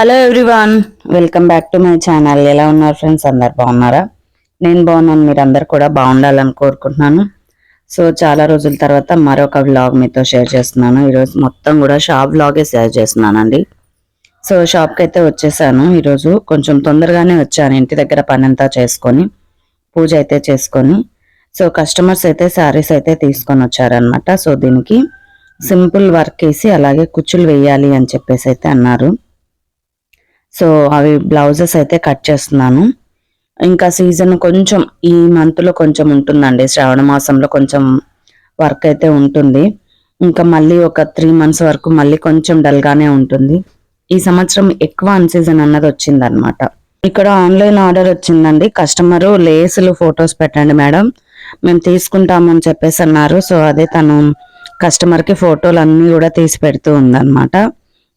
Hello everyone welcome back to my channel. ఎలా ఉన్నారు friends? అందరు బాగున్నారా? నేను బాగున్నాను మీరు అందరు కూడా బాగుండాలని కోరుకుంటున్నాను. సో చాలా రోజుల తర్వాత మరొక వ్లాగ్ మీతో షేర్ చేస్తున్నాను. ఈరోజు మొత్తం కూడా షాప్ వ్లాగే షేర్ చేస్తున్నానండి. సో షాప్కి అయితే వచ్చేసాను. ఈరోజు కొంచెం తొందరగానే వచ్చాను ఇంటి దగ్గర పని అంతా చేసుకొని పూజ అయితే చేసుకొని. సో కస్టమర్స్ అయితే శారీస్ అయితే తీసుకొని వచ్చారనమాట సో దీనికి సింపుల్ వర్క్ వేసి అలాగే కుచ్చులు వేయాలి అని చెప్పేసి అయితే అన్నారు. సో అవి బ్లౌజెస్ అయితే కట్ చేస్తున్నాను. ఇంకా సీజన్ కొంచెం ఈ మంత్లో కొంచెం ఉంటుందండి. శ్రావణ మాసంలో కొంచెం వర్క్ అయితే ఉంటుంది. ఇంకా మళ్ళీ ఒక త్రీ మంత్స్ వరకు మళ్ళీ కొంచెం డల్గానే ఉంటుంది. ఈ సంవత్సరం ఎక్కువ అన్సీజన్ అన్నది వచ్చిందనమాట ఇక్కడ ఆన్లైన్ ఆర్డర్ వచ్చిందండి. కస్టమర్ లేసులు ఫొటోస్ పెట్టండి మేడం. మేము తీసుకుంటాము అని చెప్పేసి అన్నారు. సో అదే తను కస్టమర్కి ఫోటోలు అన్నీ కూడా తీసి పెడుతూ ఉందన్నమాట.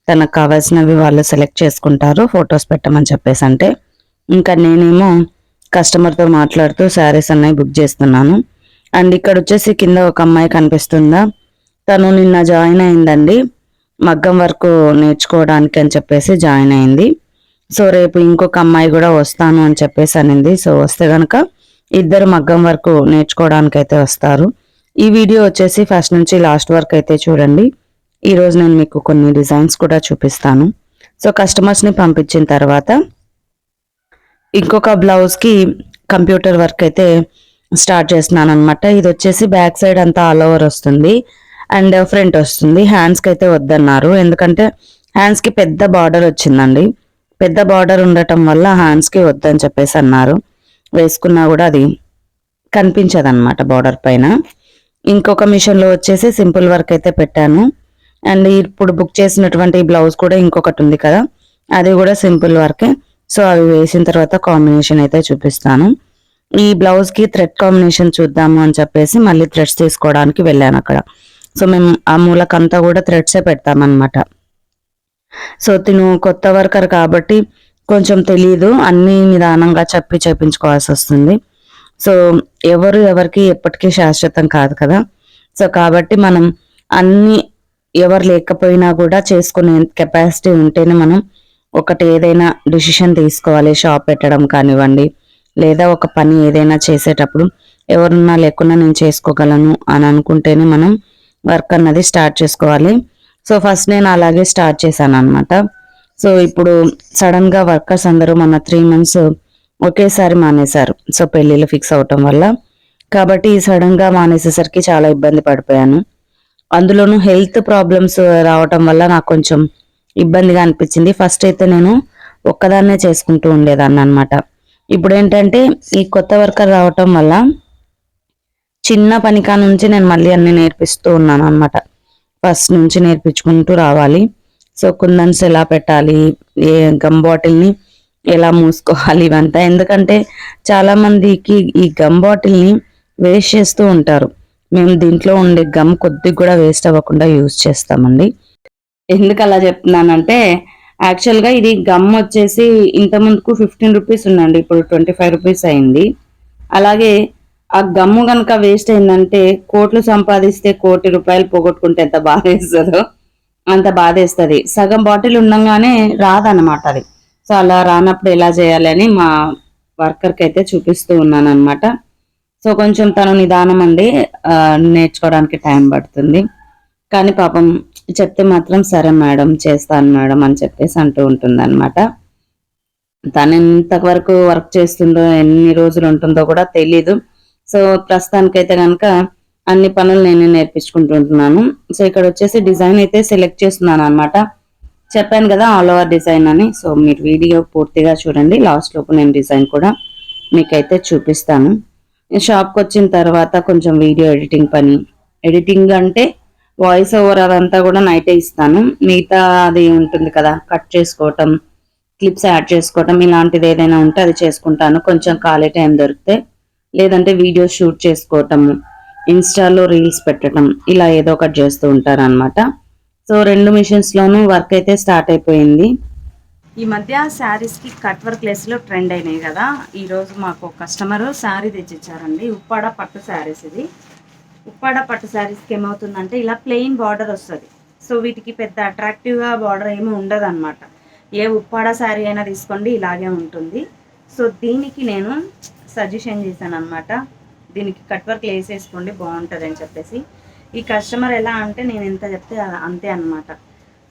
తనకు కావాల్సినవి వాళ్ళు సెలెక్ట్ చేసుకుంటారు ఫొటోస్ పెట్టమని చెప్పేసి అంటే. ఇంకా నేనేమో కస్టమర్తో మాట్లాడుతూ శారీస్ అన్నవి బుక్ చేస్తున్నాను. అండ్ ఇక్కడ వచ్చేసి కింద ఒక అమ్మాయి కనిపిస్తుందా? తను నిన్న జాయిన్ అయిందండి. మగ్గం వరకు నేర్చుకోవడానికి అని చెప్పేసి జాయిన్ అయింది. సో రేపు ఇంకొక అమ్మాయి కూడా వస్తాను అని చెప్పేసి అనింది. సో వస్తే గనక ఇద్దరు మగ్గం వరకు నేర్చుకోవడానికి అయితే వస్తారు. ఈ వీడియో వచ్చేసి ఫస్ట్ నుంచి లాస్ట్ వరకు అయితే చూడండి. ఈరోజు నేను మీకు కొన్ని డిజైన్స్ కూడా చూపిస్తాను. సో కస్టమర్స్ని పంపించిన తర్వాత ఇంకొక బ్లౌజ్కి కంప్యూటర్ వర్క్ అయితే స్టార్ట్ చేస్తున్నాను అనమాట ఇది వచ్చేసి బ్యాక్ సైడ్ అంతా ఆల్ ఓవర్ వస్తుంది. అండ్ ఫ్రంట్ వస్తుంది. హ్యాండ్స్కి అయితే వద్దన్నారు. ఎందుకంటే హ్యాండ్స్కి పెద్ద బార్డర్ వచ్చిందండి. పెద్ద బార్డర్ ఉండటం వల్ల హ్యాండ్స్కి వద్దని చెప్పేసి అన్నారు. వేసుకున్నా కూడా అది కనిపించదు అనమాట బార్డర్ పైన. ఇంకొక మిషన్లో వచ్చేసి సింపుల్ వర్క్ అయితే పెట్టాను. అండ్ ఇప్పుడు బుక్ చేసినటువంటి బ్లౌజ్ కూడా ఇంకొకటి ఉంది కదా. అది కూడా సింపుల్ వర్కే. సో అవి వేసిన తర్వాత కాంబినేషన్ అయితే చూపిస్తాను. ఈ బ్లౌజ్కి థ్రెడ్ కాంబినేషన్ చూద్దాము అని చెప్పేసి మళ్ళీ థ్రెడ్స్ తీసుకోవడానికి వెళ్ళాను అక్కడ. సో మేము ఆ మూలకంతా కూడా థ్రెడ్సే పెడతామన్నమాట. సో తిను కొత్త వర్కర్ కాబట్టి కొంచెం తెలియదు అన్ని నిదానంగా చెప్పి చేపించుకోవాల్సి వస్తుంది. సో ఎవరు ఎవరికి ఎప్పటికీ శాశ్వతం కాదు కదా. సో కాబట్టి మనం అన్ని ఎవరు లేకపోయినా కూడా చేసుకునే కెపాసిటీ ఉంటేనే మనం ఒకటి ఏదైనా డిసిషన్ తీసుకోవాలి షాప్ పెట్టడం కానివ్వండి లేదా ఒక పని ఏదైనా చేసేటప్పుడు ఎవరున్నా లేకుండా నేను చేసుకోగలను అని అనుకుంటేనే మనం వర్క్ అన్నది స్టార్ట్ చేసుకోవాలి. సో ఫస్ట్ నేను అలాగే స్టార్ట్ చేశాను అనమాట సో ఇప్పుడు సడన్గా వర్కర్స్ అందరూ మన త్రీ మంత్స్ ఒకేసారి మానేశారు. సో పెళ్ళిళ్ళు ఫిక్స్ అవటం వల్ల. కాబట్టి సడన్గా మానేసేసరికి చాలా ఇబ్బంది పడిపోయాను. అందులోనూ హెల్త్ ప్రాబ్లమ్స్ రావటం వల్ల నాకు కొంచెం ఇబ్బందిగా అనిపించింది. ఫస్ట్ అయితే నేను ఒక్కదాన్నే చేసుకుంటూ ఉండేదాన్ని అనమాట ఇప్పుడు ఏంటంటే ఈ కొత్త వర్కర్ రావటం వల్ల చిన్న పనికా నుంచి నేను మళ్ళీ అన్ని నేర్పిస్తూ ఉన్నాను అనమాట ఫస్ట్ నుంచి నేర్పించుకుంటూ రావాలి. సో కుందన్స్ ఎలా పెట్టాలి? ఏ గమ్ బాటిల్ని ఎలా మూసుకోవాలి? ఇవంతా. ఎందుకంటే చాలామందికి ఈ గమ్ బాటిల్ని వేస్ట్ చేస్తూ ఉంటారు. మేము దీంట్లో ఉండే గమ్ కొద్దిగా కూడా వేస్ట్ అవ్వకుండా యూజ్ చేస్తామండి. ఎందుకు అలా చెప్తున్నానంటే యాక్చువల్గా ఇది గమ్ వచ్చేసి ఇంత ముందుకు ఫిఫ్టీన్ రూపీస్ ఉందండి. ఇప్పుడు ట్వంటీ ఫైవ్ రూపీస్ అయింది. అలాగే ఆ గమ్ము కనుక వేస్ట్ అయిందంటే కోట్లు సంపాదిస్తే కోటి రూపాయలు పోగొట్టుకుంటే ఎంత బాధ వేస్తుందో అంత బాధ వేస్తుంది సగం బాటిల్ ఉండగానే రాదన్నమాట అది. సో అలా రానప్పుడు ఎలా చేయాలి అని మా వర్కర్కి అయితే చూపిస్తూ ఉన్నాను అనమాట సో కొంచెం తను నిదానం అండి నేర్చుకోవడానికి టైం పడుతుంది. కానీ పాపం చెప్తే మాత్రం సరే మేడం చేస్తాను మేడం అని చెప్పేసి అంటూ ఉంటుంది అనమాట తను ఎంతవరకు వర్క్ చేస్తుందో ఎన్ని రోజులు ఉంటుందో కూడా తెలీదు. సో ప్రస్తుతానికైతే కనుక అన్ని పనులు నేనే నేర్పించుకుంటుంటున్నాను సో ఇక్కడ వచ్చేసి డిజైన్ అయితే సెలెక్ట్ చేస్తున్నాను అనమాట చెప్పాను కదా ఆల్ ఓవర్ డిజైన్ అని. సో మీరు వీడియో పూర్తిగా చూడండి. లాస్ట్ లోపు నేను డిజైన్ కూడా మీకైతే చూపిస్తాను. షాప్కి వచ్చిన తర్వాత కొంచెం వీడియో ఎడిటింగ్ పని. ఎడిటింగ్ అంటే వాయిస్ ఓవర్ అదంతా కూడా నైటే ఇస్తాను. మిగతా అది ఉంటుంది కదా కట్ చేసుకోవటం క్లిప్స్ యాడ్ చేసుకోవటం ఇలాంటిది ఏదైనా ఉంటే అది చేసుకుంటాను. కొంచెం ఖాళీ టైం దొరికితే. లేదంటే వీడియో షూట్ చేసుకోవటము ఇన్స్టాలో రీల్స్ పెట్టడం ఇలా ఏదో ఒకటి చేస్తూ ఉంటారు అనమాట సో రెండు మిషన్స్లోనూ వర్క్ అయితే స్టార్ట్ అయిపోయింది. ఈ మధ్య శారీస్కి కట్ వర్క్ లేస్లో ట్రెండ్ అయినాయి కదా. ఈరోజు మాకు కస్టమర్ శారీ తెచ్చిచ్చారండి. ఉప్పాడ పట్టు శారీస్ ఇది. ఉప్పాడ పట్టు శారీస్కి ఏమవుతుందంటే ఇలా ప్లెయిన్ బార్డర్ వస్తుంది. సో వీటికి పెద్ద అట్రాక్టివ్గా బార్డర్ ఏమీ ఉండదు అనమాట ఏ ఉప్పాడ శారీ అయినా తీసుకోండి ఇలాగే ఉంటుంది. సో దీనికి నేను సజెషన్ చేశాను అనమాట దీనికి కట్ వర్క్ లేసేసుకోండి బాగుంటుంది అని చెప్పేసి. ఈ కస్టమర్ ఎలా అంటే నేను ఎంత చెప్తే అంతే అనమాట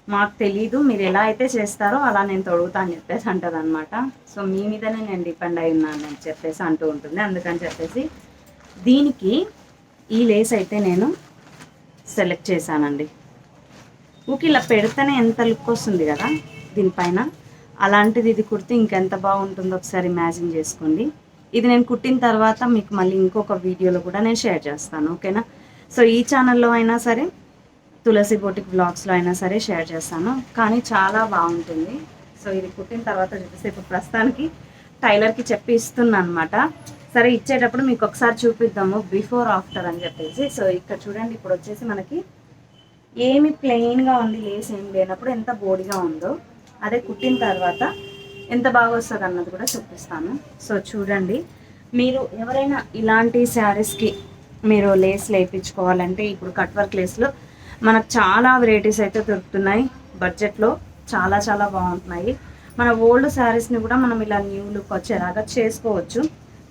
మాకు తెలీదు మీరు ఎలా అయితే చేస్తారో అలా నేను తొడుగుతా అని చెప్పేసి అంటుంది అనమాట సో మీ మీదనే నేను డిపెండ్ అయి ఉన్నాను అని చెప్పేసి అంటూ ఉంటుంది. అందుకని చెప్పేసి దీనికి ఈ లేస్ అయితే నేను సెలెక్ట్ చేశానండి. ఊకి ఇలా పెడితేనే ఎంత లుక్ వస్తుంది కదా దీనిపైన. అలాంటిది ఇది కుడితే ఇంకెంత బాగుంటుందో ఒకసారి ఇమాజిన్ చేసుకోండి. ఇది నేను కుట్టిన తర్వాత మీకు మళ్ళీ ఇంకొక వీడియోలో కూడా నేను షేర్ చేస్తాను. ఓకేనా? సో ఈ ఛానల్లో అయినా సరే తులసి బొటిక్ బ్లాగ్స్లో అయినా సరే షేర్ చేస్తాను. కానీ చాలా బాగుంటుంది. సో ఇది కుట్టిన తర్వాత చూపిస్తే ఇప్పుడు ప్రస్తుతానికి టైలర్కి చెప్పి ఇస్తున్నా అనమాట సరే ఇచ్చేటప్పుడు మీకు ఒకసారి చూపిద్దాము. బిఫోర్ ఆఫ్టర్ అని చెప్పేసి. సో ఇక్కడ చూడండి ఇప్పుడు వచ్చేసి మనకి ఏమి ప్లెయిన్గా ఉంది లేస్ ఏం లేనప్పుడు ఎంత బోడిగా ఉందో అదే కుట్టిన తర్వాత ఎంత బాగా వస్తుంది అన్నది కూడా చూపిస్తాను. సో చూడండి మీరు ఎవరైనా ఇలాంటి శారీస్కి మీరు లేస్ లేపించుకోవాలంటే ఇప్పుడు కట్ వర్క్ లేస్లో మనకు చాలా వెరైటీస్ అయితే దొరుకుతున్నాయి. బడ్జెట్లో చాలా చాలా బాగుంటున్నాయి. మన ఓల్డ్ శారీస్ని కూడా మనం ఇలా న్యూ లుక్ వచ్చేలాగా చేసుకోవచ్చు.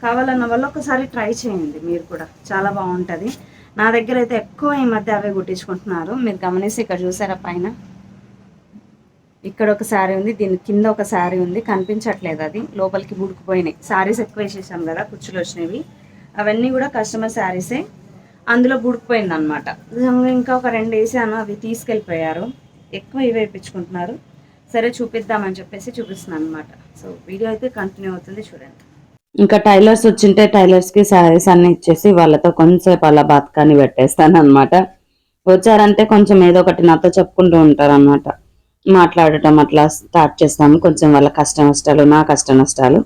కావాలన్న వల్ల ఒకసారి ట్రై చేయండి. మీరు కూడా చాలా బాగుంటుంది. నా దగ్గర అయితే ఎక్కువ ఈ మధ్య అవే కుట్టించుకుంటున్నారు. మీరు గమనిస్తే ఇక్కడ చూసారా పైన? ఇక్కడ ఒక శారీ ఉంది. దీని కింద ఒక శారీ ఉంది. కనిపించట్లేదు అది. లోపలికి బుడుకుపోయినాయి శారీస్ ఎక్కువ వేసేసాం కదా కుచ్చులు వచ్చినవి. అవన్నీ కూడా కస్టమర్ శారీసే అందులో బుడుకుపోయింది అనమాట ఇంకా ఒక రెండు వేసాను అవి తీసుకెళ్ళిపోయారు. ఎక్కువ ఇవి వేయించుకుంటున్నారు సరే చూపిద్దామని చెప్పేసి చూపిస్తున్నాను అనమాట సో వీడియో అయితే కంటిన్యూ అవుతుంది చూడండి. ఇంకా టైలర్స్ వచ్చింటే టైలర్స్కి శారీస్ అన్ని ఇచ్చేసి వాళ్ళతో కొంచెంసేపు అలా బతకాన్ని పెట్టేస్తాను అనమాట వచ్చారంటే కొంచెం ఏదో ఒకటి నాతో చెప్పుకుంటూ ఉంటారు అనమాట మాట్లాడటం అట్లా స్టార్ట్ చేస్తాము. కొంచెం వాళ్ళ కష్ట నష్టాలు నా కష్ట నష్టాలు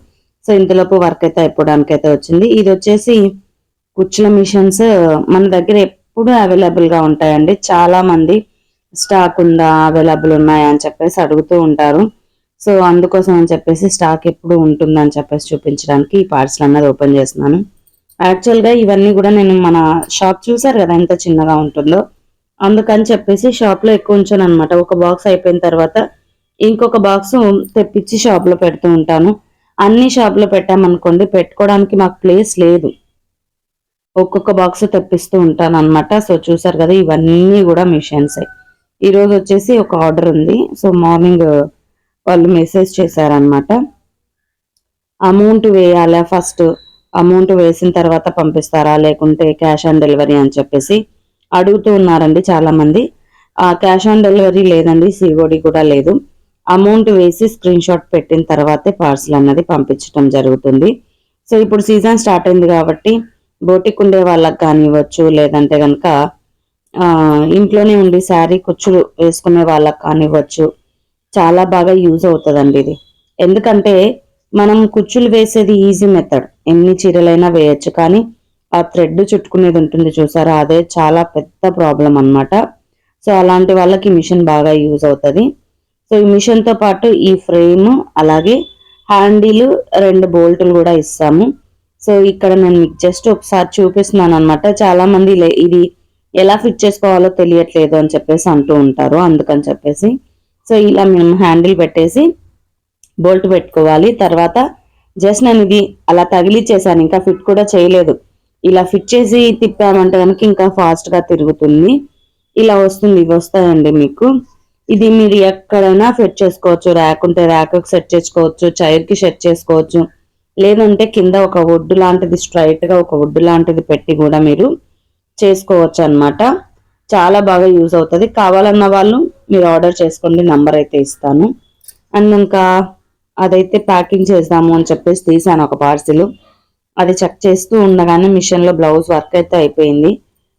సో ఇంతలోపు వర్క్ అయితే అయిపోవడానికి అయితే వచ్చింది. ఇది వచ్చేసి కుచ్చుల మిషన్స్ మన దగ్గర ఎప్పుడు అవైలబుల్గా ఉంటాయండి. చాలా మంది స్టాక్ ఉందా అవైలబుల్ ఉన్నాయా అని చెప్పేసి అడుగుతూ ఉంటారు. సో అందుకోసం అని చెప్పేసి స్టాక్ ఎప్పుడు ఉంటుందని చెప్పేసి చూపించడానికి ఈ పార్సల్ అన్నది ఓపెన్ చేస్తున్నాను. యాక్చువల్గా ఇవన్నీ కూడా నేను మన షాప్ చూసారు కదా ఎంత చిన్నగా ఉంటుందో? అందుకని చెప్పేసి షాప్లో ఎక్కువ ఉంచాను అనమాట ఒక బాక్స్ అయిపోయిన తర్వాత ఇంకొక బాక్స్ తెప్పించి షాప్లో పెడుతూ ఉంటాను. అన్ని షాప్లో పెట్టామనుకోండి పెట్టుకోవడానికి మాకు ప్లేస్ లేదు. ఒక్కొక్క బాక్స్ తెప్పిస్తూ ఉంటాను అనమాట సో చూసారు కదా ఇవన్నీ కూడా మిషన్స్ ఈ రోజు వచ్చేసి ఒక ఆర్డర్ ఉంది. సో మార్నింగ్ uh, వాళ్ళు మెసేజ్ చేశారనమాట అమౌంట్ వేయాలా ఫస్ట్ అమౌంట్ వేసిన తర్వాత పంపిస్తారా? లేకుంటే క్యాష్ ఆన్ డెలివరీ అని చెప్పేసి అడుగుతూ ఉన్నారండి చాలామంది. ఆ క్యాష్ ఆన్ డెలివరీ లేదండి సిఓడి కూడా లేదు. అమౌంట్ వేసి స్క్రీన్ షాట్ పెట్టిన తర్వాతే పార్సల్ అన్నది పంపించడం జరుగుతుంది. సో ఇప్పుడు సీజన్ స్టార్ట్ అయింది కాబట్టి బోటిక్ ఉండే వాళ్ళకి కానివ్వచ్చు లేదంటే కనుక ఇంట్లోనే ఉండి శారీ కుచ్చులు వేసుకునే వాళ్ళకి కానివ్వచ్చు చాలా బాగా యూజ్ అవుతుందండి ఇది. ఎందుకంటే మనం కుచ్చులు వేసేది ఈజీ మెథడ్. ఎన్ని చీరలైనా వేయచ్చు కానీ ఆ థ్రెడ్ చుట్టుకునేది ఉంటుంది చూసారా? అదే చాలా పెద్ద ప్రాబ్లం అన్నమాట. సో అలాంటి వాళ్ళకి మిషన్ బాగా యూజ్ అవుతుంది. సో ఈ మిషన్తో పాటు ఈ ఫ్రేమ్ అలాగే హ్యాండిల్ రెండు బోల్టులు కూడా ఇస్తాము. సో ఇక్కడ నేను మీకు జస్ట్ ఒకసారి చూపిస్తున్నాను అనమాట చాలా మంది లే- ఇది ఎలా ఫిట్ చేసుకోవాలో తెలియట్లేదు అని చెప్పేసి అంటూ ఉంటారు. అందుకని చెప్పేసి. సో ఇలా మేము హ్యాండిల్ పెట్టేసి బోల్ట్ పెట్టుకోవాలి. తర్వాత జస్ట్ నేను ఇది అలా తగిలిచ్చేసాను. ఇంకా ఫిట్ కూడా చేయలేదు. ఇలా ఫిట్ చేసి తిప్పామంటే కనుక ఇంకా ఫాస్ట్గా తిరుగుతుంది. ఇలా వస్తుంది ఇవి వస్తాయండి మీకు. ఇది మీరు ఎక్కడైనా ఫిట్ చేసుకోవచ్చు. ర్యాక్ ఉంటే ర్యాక్ సెట్ చేసుకోవచ్చు. చైర్కి సెట్ చేసుకోవచ్చు. లేదంటే కింద ఒక ఒడ్డు లాంటిది స్ట్రైట్గా ఒక ఒడ్డు లాంటిది పెట్టి కూడా మీరు చేసుకోవచ్చు అన్నమాట. చాలా బాగా యూజ్ అవుతుంది. కావాలన్న వాళ్ళు మీరు ఆర్డర్ చేసుకోండి నంబర్ అయితే ఇస్తాను. అండ్ ఇంకా అదైతే ప్యాకింగ్ చేద్దాము అని చెప్పేసి తీసాను ఒక పార్సిల్ అది చెక్ చేస్తూ ఉండగానే మిషన్లో బ్లౌజ్ వర్క్ అయితే అయిపోయింది.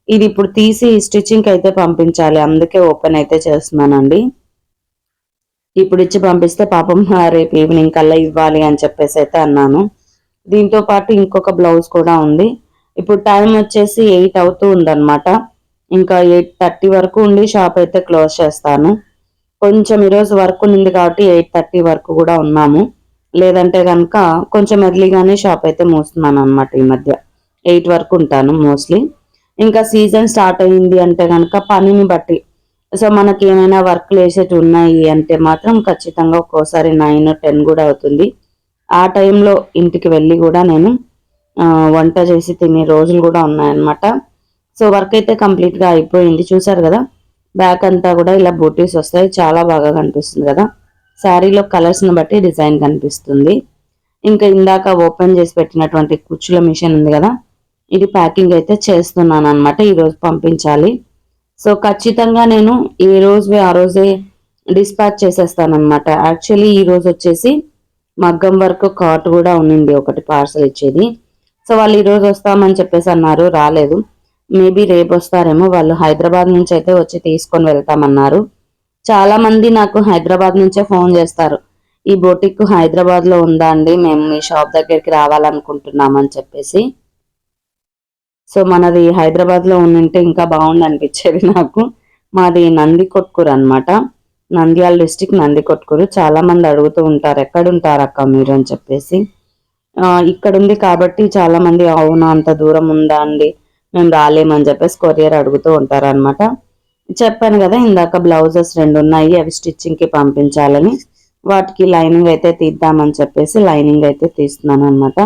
ఇది ఇప్పుడు తీసి స్టిచ్చింగ్ అయితే పంపించాలి. అందుకే ఓపెన్ అయితే చేస్తున్నానండి. ఇప్పుడు ఇచ్చి పంపిస్తే పాపం రేపు ఈవినింగ్ కల్లా ఇవ్వాలి అని చెప్పేసి అయితే అన్నాను. దీంతో పాటు ఇంకొక బ్లౌజ్ కూడా ఉంది. ఇప్పుడు టైం వచ్చేసి ఎయిట్ అవుతూ ఉందన్నమాట. ఇంకా ఎయిట్ థర్టీ వరకు ఉండి షాప్ అయితే క్లోజ్ చేస్తాను. కొంచెం ఈరోజు వర్క్ ఉంది కాబట్టి ఎయిట్ థర్టీ వరకు కూడా ఉన్నాము. లేదంటే కనుక కొంచెం ఎర్లీగానే షాప్ అయితే మూస్తున్నాను అనమాట ఈ మధ్య. ఎయిట్ వరకు ఉంటాను మోస్ట్లీ ఇంకా సీజన్ స్టార్ట్ అయింది అంటే కనుక పనిని బట్టి సో మనకి ఏమైనా వర్క్లు వేసేటి ఉన్నాయి అంటే మాత్రం ఖచ్చితంగా ఒక్కోసారి నైన్ టెన్ కూడా అవుతుంది. ఆ టైంలో ఇంటికి వెళ్ళి కూడా నేను వంట చేసి తినే రోజులు కూడా ఉన్నాయన్నమాట. సో వర్క్ అయితే కంప్లీట్గా అయిపోయింది. చూసారు కదా బ్యాక్ అంతా కూడా ఇలా బూటీస్ వస్తాయి. చాలా బాగా కనిపిస్తుంది కదా. శారీలో కలర్స్ని బట్టి డిజైన్ కనిపిస్తుంది. ఇంకా ఇందాక ఓపెన్ చేసి పెట్టినటువంటి కుచ్చుల మిషన్ ఉంది కదా ఇది ప్యాకింగ్ అయితే చేస్తున్నాను అనమాట ఈరోజు పంపించాలి. సో ఖచ్చితంగా నేను ఏ రోజు ఆ రోజే డిస్పాచ్ చేసేస్తానమాట యాక్చువల్లీ ఈ రోజు వచ్చేసి మగ్గం వర్క్ కార్ట్ కూడా ఉండింది ఒకటి పార్సల్ ఇచ్చేది. సో వాళ్ళు ఈ రోజు వస్తామని చెప్పేసి అన్నారు రాలేదు. మేబీ రేపు వస్తారేమో వాళ్ళు హైదరాబాద్ నుంచి అయితే వచ్చి తీసుకొని వెళ్తామన్నారు. చాలా మంది నాకు హైదరాబాద్ నుంచే ఫోన్ చేస్తారు ఈ బొటిక్ హైదరాబాద్లో ఉందా అండి? మేము మీ షాప్ దగ్గరికి రావాలనుకుంటున్నామని చెప్పేసి. సో మనది హైదరాబాద్లో ఉండింటే ఇంకా బాగుంది అనిపించేది నాకు. మాది నంది కొట్కూరు అనమాట నంద్యాల డిస్టిక్ నంది కొట్కూరు చాలామంది అడుగుతూ ఉంటారు ఎక్కడుంటారు అక్క మీరు? అని చెప్పేసి. ఇక్కడ ఉంది కాబట్టి చాలామంది అవునా అంత దూరం ఉందా అండి? మేము రాలేమని చెప్పేసి కొరియర్ అడుగుతూ ఉంటారు అనమాట చెప్పాను కదా ఇందాక బ్లౌజెస్ రెండు ఉన్నాయి అవి స్టిచ్చింగ్కి పంపించాలని. వాటికి లైనింగ్ అయితే తీద్దామని చెప్పేసి లైనింగ్ అయితే తీస్తున్నాను అనమాట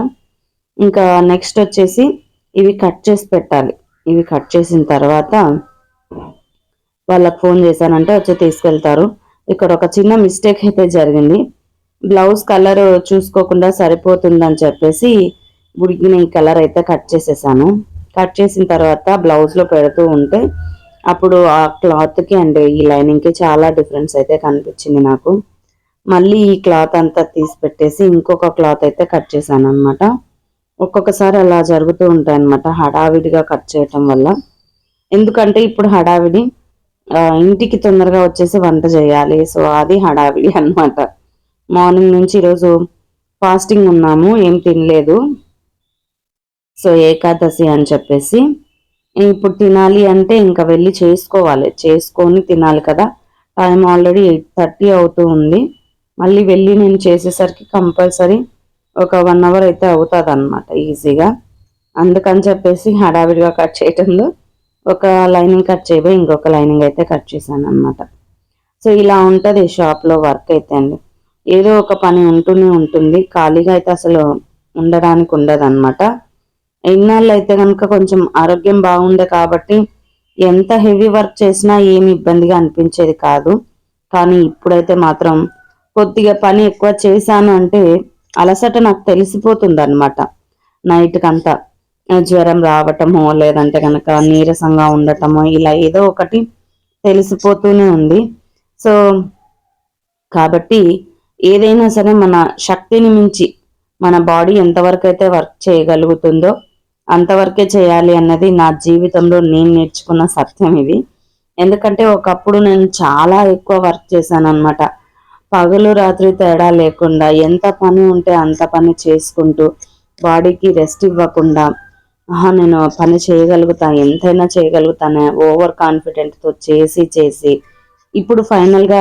ఇంకా నెక్స్ట్ వచ్చేసి ఇవి కట్ చేసి పెట్టాలి. ఇవి కట్ చేసిన తర్వాత వాళ్ళకి ఫోన్ చేశానంటే వచ్చి తీసుకెళ్తారు. ఇక్కడ ఒక చిన్న మిస్టేక్ అయితే జరిగింది. బ్లౌజ్ కలర్ చూసుకోకుండా సరిపోతుందని చెప్పేసి ఉడికిన ఈ కలర్ అయితే కట్ చేసేసాను. కట్ చేసిన తర్వాత బ్లౌజ్లో పెడుతూ ఉంటే అప్పుడు ఆ క్లాత్కి అండ్ ఈ లైనింగ్కి చాలా డిఫరెన్స్ అయితే కనిపించింది నాకు. మళ్ళీ ఈ క్లాత్ అంతా తీసి పెట్టేసి ఇంకొక క్లాత్ అయితే కట్ చేశాను అనమాట ఒక్కొక్కసారి అలా జరుగుతూ ఉంటాయి అనమాట హడావిడిగా కట్ చేయటం వల్ల. ఎందుకంటే ఇప్పుడు హడావిడి ఇంటికి తొందరగా వచ్చేసి వంట చేయాలి. సో అది హడావిడి అన్నమాట. మార్నింగ్ నుంచి ఈరోజు ఫాస్టింగ్ ఉన్నాము ఏం తినలేదు. సో ఏకాదశి అని చెప్పేసి ఇప్పుడు తినాలి అంటే ఇంకా వెళ్ళి చేసుకోవాలి. చేసుకొని తినాలి కదా. టైం ఆల్రెడీ ఎయిట్ థర్టీ అవుతూ ఉంది. మళ్ళీ వెళ్ళి నేను చేసేసరికి కంపల్సరీ ఒక వన్ అవర్ అయితే అవుతుంది అనమాట ఈజీగా అందుకని చెప్పేసి హడావిడిగా కట్ చేయటంలో ఒక లైనింగ్ కట్ చేయబోయి ఇంకొక లైనింగ్ అయితే కట్ చేశాను అనమాట సో ఇలా ఉంటుంది షాప్లో వర్క్ అయితే అండి. ఏదో ఒక పని ఉంటూనే ఉంటుంది. ఖాళీగా అయితే అసలు ఉండడానికి ఉండదు అనమాట ఇన్నాళ్ళు అయితే కనుక కొంచెం ఆరోగ్యం బాగుండే కాబట్టి ఎంత హెవీ వర్క్ చేసినా ఏమి ఇబ్బందిగా అనిపించేది కాదు. కానీ ఇప్పుడైతే మాత్రం కొద్దిగా పని ఎక్కువ చేశాను అంటే అలసట నాకు తెలిసిపోతుంది అనమాట నైట్కి అంతా జ్వరం రావటమో లేదంటే కనుక నీరసంగా ఉండటమో ఇలా ఏదో ఒకటి తెలిసిపోతూనే ఉంది. సో కాబట్టి ఏదైనా సరే మన శక్తిని మించి మన బాడీ ఎంతవరకు అయితే వర్క్ చేయగలుగుతుందో అంతవరకే చేయాలి అన్నది నా జీవితంలో నేను నేర్చుకున్న సత్యం ఇది. ఎందుకంటే ఒకప్పుడు నేను చాలా ఎక్కువ వర్క్ చేశాను అనమాట పగలు రాత్రి తేడా లేకుండా ఎంత పని ఉంటే అంత పని చేసుకుంటూ బాడీకి రెస్ట్ ఇవ్వకుండా ఆహా నేను పని చేయగలుగుతా ఎంతైనా చేయగలుగుతానే ఓవర్ కాన్ఫిడెంట్తో చేసి చేసి. ఇప్పుడు ఫైనల్గా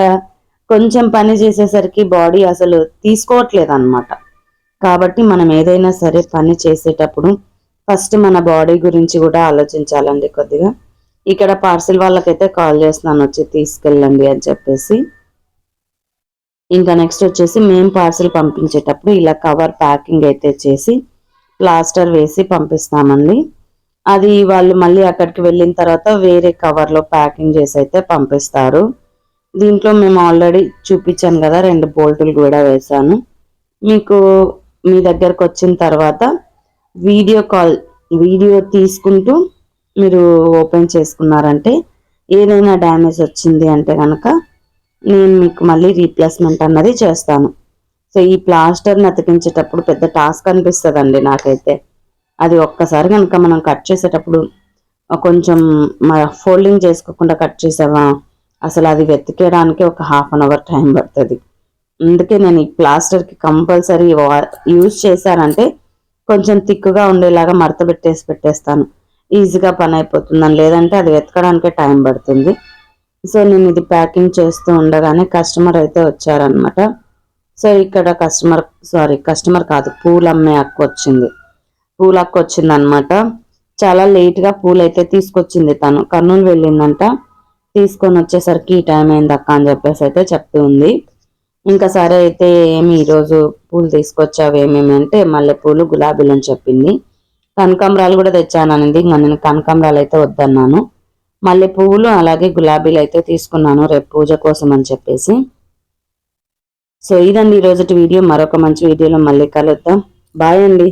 కొంచెం పని చేసేసరికి బాడీ అసలు తీసుకోవట్లేదు అనమాట కాబట్టి మనం ఏదైనా సరే పని చేసేటప్పుడు ఫస్ట్ మన బాడీ గురించి కూడా ఆలోచించాలండి కొద్దిగా. ఇక్కడ పార్సిల్ వాళ్ళకైతే కాల్ చేస్తున్నాను వచ్చి తీసుకెళ్ళండి అని చెప్పేసి. ఇంకా నెక్స్ట్ వచ్చేసి మేము పార్సిల్ పంపించేటప్పుడు ఇలా కవర్ ప్యాకింగ్ అయితే చేసి ప్లాస్టర్ వేసి పంపిస్తామండి. అది వాళ్ళు మళ్ళీ అక్కడికి వెళ్ళిన తర్వాత వేరే కవర్లో ప్యాకింగ్ చేసి అయితే పంపిస్తారు. దీంట్లో మేము ఆల్రెడీ చూపించాను కదా రెండు బోల్టులు కూడా వేసాను మీకు మీ దగ్గరకు వచ్చిన తర్వాత వీడియో కాల్ వీడియో తీసుకుంటూ మీరు ఓపెన్ చేసుకున్నారంటే ఏదైనా డ్యామేజ్ వచ్చింది అంటే కనుక నేను మీకు మళ్ళీ రీప్లేస్మెంట్ అన్నది చేస్తాను. సో ఈ ప్లాస్టర్ని అతికించేటప్పుడు పెద్ద టాస్క్ అనిపిస్తుందండి నాకైతే. అది ఒక్కసారి కనుక మనం కట్ చేసేటప్పుడు కొంచెం ఫోల్డింగ్ చేసుకోకుండా కట్ చేసావా అసలు అది వెతికేయడానికి ఒక హాఫ్ అన్ అవర్ టైం పడుతుంది. అందుకే నేను ఈ ప్లాస్టర్కి కంపల్సరీ యూజ్ చేశానంటే కొంచెం థిక్గా ఉండేలాగా మడత పెట్టేసి పెట్టేస్తాను. ఈజీగా పని అయిపోతుందని లేదంటే అది వెతకడానికే టైం పడుతుంది. సో నేను ఇది ప్యాకింగ్ చేస్తూ ఉండగానే కస్టమర్ అయితే వచ్చారనమాట సో ఇక్కడ కస్టమర్ సారీ కస్టమర్ కాదు పూలు అమ్మే అక్క వచ్చింది. పూల అక్క వచ్చింది అనమాట చాలా లేట్గా పూలు అయితే తీసుకొచ్చింది తను. కర్నూలు వెళ్ళిందంట. తీసుకొని వచ్చేసరికి ఈ టైం అయింది అక్క అని చెప్పేసి అయితే చెప్తూ ఉంది. ఇంకా సరే అయితే ఏమి ఈరోజు పూలు తీసుకొచ్చావు ఏమేమి అంటే మల్లెపూలు గులాబీలు అని చెప్పింది. కనకాంబరాలు కూడా తెచ్చాననింది. ఇంకా నేను కనకాంబరాలు అయితే వద్దన్నాను. మల్లె పువ్వులు అలాగే గులాబీలు అయితే తీసుకున్నాను. రేపు పూజ కోసం అని చెప్పేసి. సో ఇదండి ఈరోజు వీడియో. మరొక మంచి వీడియోలో మళ్ళీ కలుద్దాం. బాయ్ అండి.